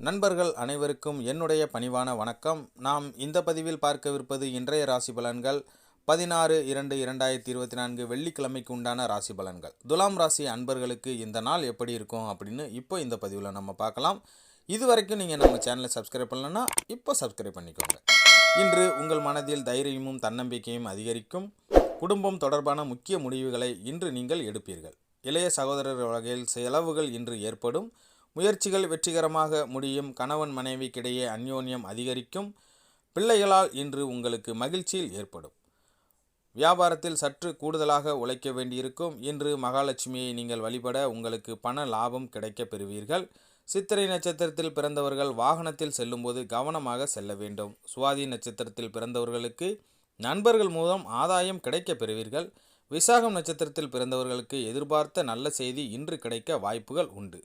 நண்பர்கள் அனைவருக்கும் என்னுடைய பணிவான வணக்கம். நாம் இந்த பதிவில் பார்க்கவிருப்பது இன்றைய ராசி பலன்கள். பதினாறு இரண்டு இரண்டாயிரத்தி இருபத்தி நான்கு வெள்ளிக்கிழமைக்கு உண்டான ராசி பலன்கள். துலாம் ராசி அன்பர்களுக்கு இந்த நாள் எப்படி இருக்கும் அப்படின்னு இப்போ இந்த பதிவில் நம்ம பார்க்கலாம். இது வரைக்கும் நீங்கள் நம்ம சேனலை சப்ஸ்கிரைப் பண்ணலன்னா இப்போ சப்ஸ்கிரைப் பண்ணிக்கோங்க. இன்று உங்கள் மனதில் தைரியமும் தன்னம்பிக்கையும் அதிகரிக்கும். குடும்பம் தொடர்பான முக்கிய முடிவுகளை இன்று நீங்கள் எடுப்பீர்கள். இளைய சகோதரர் வகையில் செலவுகள் இன்று ஏற்படும். முயற்சிகள் வெற்றிகரமாக முடியும். கணவன் மனைவிக்கிடையே அந்யோன்யம் அதிகரிக்கும். பிள்ளைகளால் இன்று உங்களுக்கு மகிழ்ச்சியில் ஏற்படும். வியாபாரத்தில் சற்று கூடுதலாக உழைக்க வேண்டியிருக்கும். இன்று மகாலட்சுமியை நீங்கள் வழிபட உங்களுக்கு பண லாபம் கிடைக்கப் பெறுவீர்கள். சித்திரை நட்சத்திரத்தில் பிறந்தவர்கள் வாகனத்தில் செல்லும்போது கவனமாக செல்ல வேண்டும். சுவாதி நட்சத்திரத்தில் பிறந்தவர்களுக்கு நண்பர்கள் மூலம் ஆதாயம் கிடைக்கப் பெறுவீர்கள். விசாகம் நட்சத்திரத்தில் பிறந்தவர்களுக்கு எதிர்பார்த்த நல்ல செய்தி இன்று கிடைக்க வாய்ப்புகள் உண்டு.